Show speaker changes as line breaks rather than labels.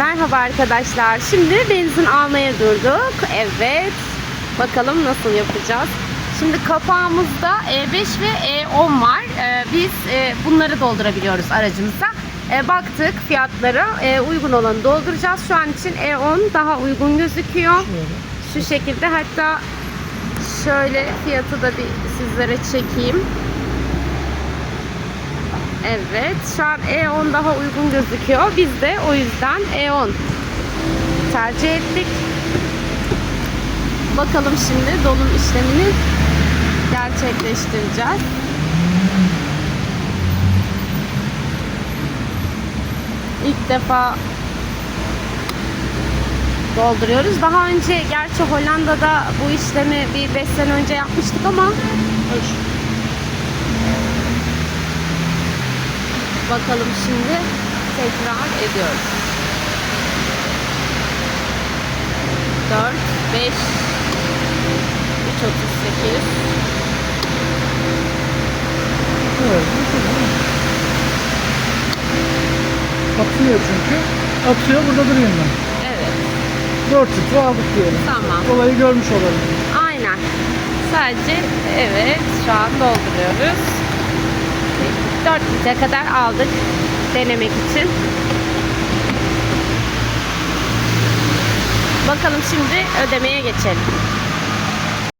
Merhaba arkadaşlar. Şimdi benzin almaya durduk. Evet. Bakalım nasıl yapacağız. Şimdi kapağımızda E5 ve E10 var. Ee, biz e, bunları doldurabiliyoruz aracımıza. E, baktık fiyatlara e, uygun olanı dolduracağız. Şu an için E10 daha uygun gözüküyor. Şu şekilde hatta şöyle fiyatı da bir sizlere çekeyim. Evet, şu an E10 daha uygun gözüküyor. Biz de o yüzden E10 tercih ettik. Bakalım şimdi dolum işlemini gerçekleştireceğiz. İlk defa dolduruyoruz. Daha önce gerçi Hollanda'da bu işlemi bir 5 sene önce yapmıştık ama Bakalım şimdi tekrar ediyoruz. 4, 5, 3, 38.
Evet. Atıyor çünkü. Atıyor burada duruyor ben.
Evet,
4 litre aldık diyelim.
tamam.
Olayı görmüş olalım.
Aynen. Sadece evet şu an dolduruyoruz. 4 litre kadar aldık denemek için. Bakalım şimdi ödemeye geçelim.